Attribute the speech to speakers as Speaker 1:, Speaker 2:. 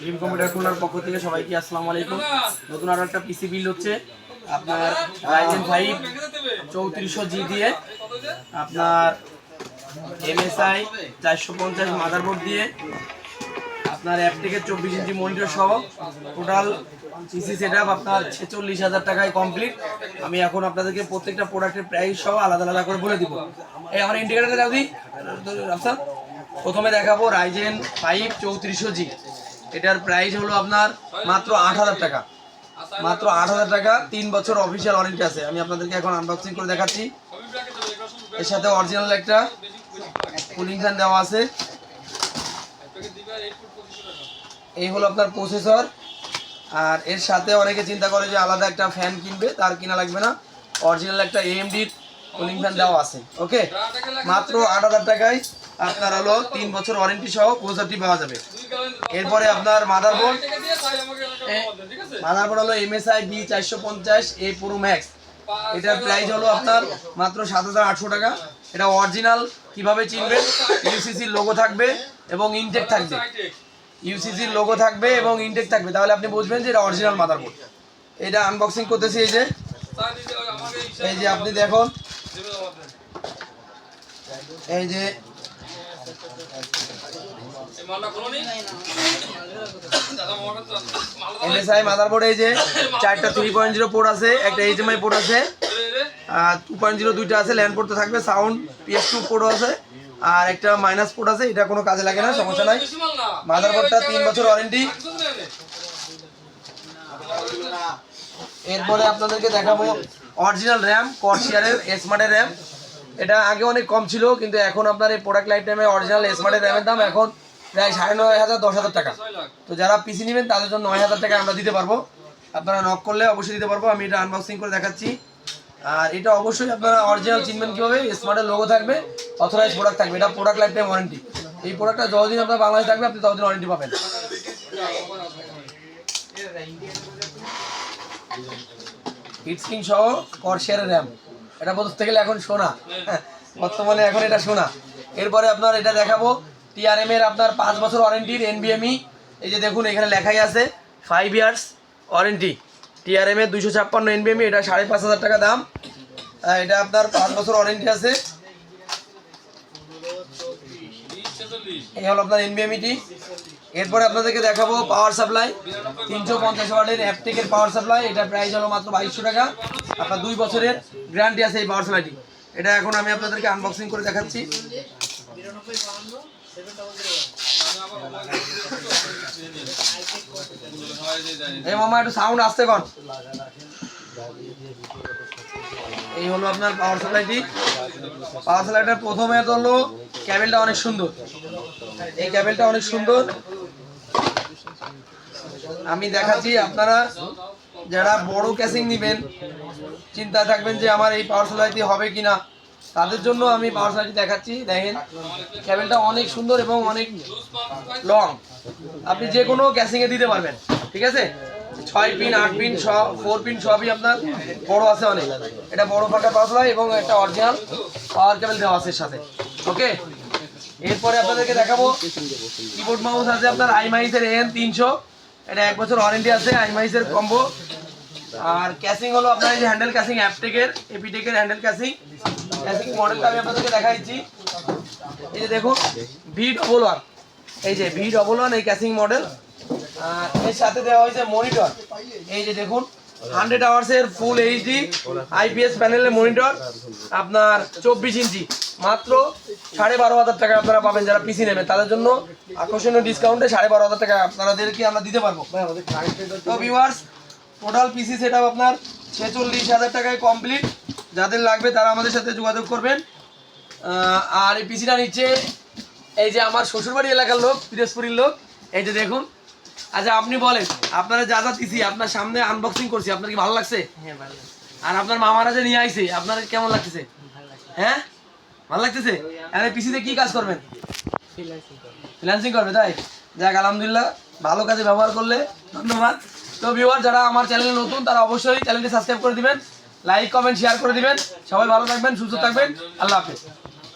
Speaker 1: Dream computer খুলনার পক্ষ থেকে সবাইকে আসসালামু আলাইকুম। নতুন আরও একটা পিসি বিল হচ্ছে। আপনার রাইজেন ফাইভ চৌত্রিশশো জি দিয়ে আপনার এমএসআই চারশো পঞ্চাশ মাদারবোর্ড দিয়ে। আপনার অ্যাপ থেকে চব্বিশ ইঞ্চি মনিটর সহ টোটাল পিসি সেট আপনার ছেচল্লিশ হাজার টাকায় কমপ্লিট আমি এখন আপনাদেরকে প্রত্যেকটা প্রোডাক্টের প্রাইস সহ আলাদা আলাদা করে বলে দিব। এই আমার ইন্ডিকেটারটা দাও দি। রাফসান। প্রথমে দেখাবো রাইজেন ফাইভ চৌত্রিশশো জি এটার প্রাইস হলো আপনার মাত্র আট হাজার টাকা। মাত্র আট হাজার টাকা, তিন বছর অফিসিয়াল ওয়ারেন্টি আছে। আমি আপনাদেরকে এখন আনবক্সিং করে দেখাচ্ছি। এর সাথে অরিজিনাল একটা কুলিং ফ্যান দেওয়া আছে। এই হলো আপনার প্রসেসর আর এর সাথে অনেকে চিন্তা করে যে আলাদা একটা ফ্যান কিনবে, তার কিনা লাগবে না। অরিজিনাল একটা এএমডির কুলিং ফ্যান দেওয়া আছে। ওকে মাত্র আট হাজার টাকায় আপনার হলো তিন বছর ওয়ারেন্টি সহ প্রসেসরটি পাওয়া যাবে। এরপরে আপনার মাদার বোর্ড মাদারবোর্ড মাদারবোর্ড হলো এমএসআই বি চারশো পঞ্চাশ এ পুরো ম্যাক্স এটার প্রাইস হলো আপনার মাত্র সাত হাজার আটশো টাকা। এটা অরিজিনাল কীভাবে চিনবেন? ইউসিসির লোগো থাকবে এবং ইনটেক থাকবে। ইউসিসির লোগো থাকবে এবং ইনটেক থাকবে। তাহলে আপনি বুঝবেন যে এটা অরিজিনাল মাদার মাদারবোর্ড এটা আনবক্সিং করতেছি এই যে। এই যে আপনি দেখুন। এই যে এমএসআই মাদারবোর্ড এই যে চারটা থ্রি পয়েন্ট জিরো পোর্ট আছে, একটা এইচএমআই পোর্ট আছে, আর টু পয়েন্ট জিরো দুইটা আছে ল্যান্ড পোর্ট তো থাকবে সাউন্ড পিএস টু পোর্টও আছে, আর একটা মাইনাস পোর্ট আছে, এটা কোনো কাজে লাগে না, সমস্যা নাই। মাদারবোর্ডটা তিন বছর ওয়ারেন্টি এরপরে আপনাদেরকে দেখাবো অরিজিনাল র্যাম কর্সিয়ারের স্মার্টের র্যাম এটা আগে অনেক কম ছিল, কিন্তু এখন আপনার এই প্রোডাক্ট লাইফ টাইমে অরিজিনাল স্মার্টের র্যামের দাম এখন প্রায় সাড়ে নয় হাজার, দশ হাজার টাকা। তো যারা পিসি নেবেন, তাদের জন্য নয় হাজার টাকা আমরা দিতে পারব। আপনারা নক করলে অবশ্যই দিতে পারব। আমি এটা আনবক্সিং করে দেখাচ্ছি। আর এটা অবশ্যই আপনারা অরিজিনাল চিনবেন কীভাবে? স্মার্টের লোগো থাকবে অথরাইজ প্রোডাক্ট থাকবে। এটা প্রোডাক্ট লাইফ টাইম ওয়ারেন্টি এই প্রোডাক্টটা যতদিন আপনার বাংলাদেশ থাকবে, আপনি ততদিন ওয়ারেন্টি পাবেন। হিটস্ক্রিন সহ কর্সিয়ারের র্যাম এটা বলতে গেলে এখন সোনা। বর্তমানে এখন এটা সোনা। এরপরে আপনার এটা দেখাবো। টিআরএম এর আপনার পাঁচ বছর ওয়ারেন্টির এনবিএমই এই যে দেখুন, এখানে লেখাই আছে ফাইভ ইয়ার্স ওয়ারেন্টি টিআরএম এর দুইশো ছাপ্পান্ন এনবিএমই এটা সাড়ে পাঁচ হাজার টাকা দাম। এটা আপনার পাঁচ বছর ওয়ারেন্টি আছে। এই হলো আপনার এনবিএমইটি এরপরে আপনাদেরকে দেখাবো পাওয়ার সাপ্লাই তিনশো পঞ্চাশ ওয়াটের অ্যাপটেকের পাওয়ার সাপ্লাই এটা প্রাইস হলো মাত্র বাইশশো টাকা। আপনার দুই বছরের গ্যারান্টি আছে এই পাওয়ার সাপ্লাইটি। এটা এখন আমি আপনাদেরকে আনবক্সিং করে দেখাচ্ছি। এই মামা, একটু সাউন্ড আসতে কর এই হলো আপনার পাওয়ার সাপ্লাইটি পাওয়ার সাপ্লাইটার প্রথমে তো হলো ক্যাবেলটা অনেক সুন্দর। এই ক্যাবেলটা অনেক সুন্দর। আমি দেখাচ্ছি আপনারা যারা বড় ক্যাসিং নেবেন চিন্তা থাকবেন যে আমার এই পাওয়ার সাপ্লাইটি হবে কি না তাদের জন্য আমি পাওয়ার সাপ্লাইটি দেখাচ্ছি। দেখেন ক্যাবেলটা অনেক সুন্দর এবং অনেক লং আপনি যে কোনো ক্যাসিংয়ে দিতে পারবেন, ঠিক আছে? ছয় পিন আট পিন সব ফোর পিন সবই আপনার বড় আছে অনেক। এটা বড় ফাঁকা পাওয়ার সাপ্লাই এবং একটা অরিজিনাল পাওয়ার কেবল দেওয়া আছে সাথে। ওকে? এরপরে আপনাদেরকে দেখাবো কিবোর্ড মাউস আছে আপনার আইমাইসের এন তিনশো। এটা এক বছর ওয়ারেন্টি আছে আইমাইসের কম্বো আর ক্যাসিং হলো আপনার এই যে হ্যান্ডেল ক্যাসিং অ্যাপটেকের এপিটেকের হ্যান্ডেল ক্যাসিং ক্যাসিং মডেলটা আমি আপনাদেরকে দেখাচ্ছি এই যে দেখুন ভি ডবল ওয়ান এই যে ভি ডবল ওয়ান এই ক্যাসিং মডেল আর এর সাথে দেওয়া হয়েছে মনিটর এই যে দেখুন হান্ড্রেড আওয়ার্সের ফুল এইচডি আইপিএস প্যানেলের মনিটর আপনার চব্বিশ ইঞ্চি। মাত্র সাড়ে বারো হাজার টাকা আপনারা পাবেন যারা পিসি নেবেন তাদের জন্য আকর্ষণীয় ডিসকাউন্টে সাড়ে বারো হাজার টাকা আপনাদেরকে আমরা দিতে পারব। তো ভিউয়ার্স টোটাল পিসি সেট আপনার ছেচল্লিশ হাজার টাকায় কমপ্লিট যাদের লাগবে তারা আমাদের সাথে যোগাযোগ করবেন। আর এই পিসিটা নিচ্ছে এই যে আমার শ্বশুরবাড়ি এলাকার লোক পিরোজপুরের লোক। এই যে দেখুন। আচ্ছা আপনি বলেন আপনারা যা যা পিসি আপনার সামনে আনবক্সিং করছি আপনার কি ভালো লাগছে?
Speaker 2: হ্যাঁ ভালো
Speaker 1: আর আপনার মামারা যে নিয়ে আইছে আপনার কেমন লাগতেছে?
Speaker 2: লাগছে।
Speaker 1: হ্যাঁ? ভালো লাগতেছে? আর এই পিসিতে কি কাজ করবেন। ফ্রিল্যান্সিং করবে তাই? যাক আলহামদুলিল্লাহ ভালো কাজে ব্যবহার করলে ধন্যবাদ। তো ভিউয়ার যারা আমার চ্যানেলে নতুন, তারা অবশ্যই চ্যানেলটি সাবস্ক্রাইব করে দিবেন লাইক কমেন্ট শেয়ার করে দিবেন। সবাই ভালো থাকবেন, সুস্থ থাকবেন। আল্লাহ হাফেজ।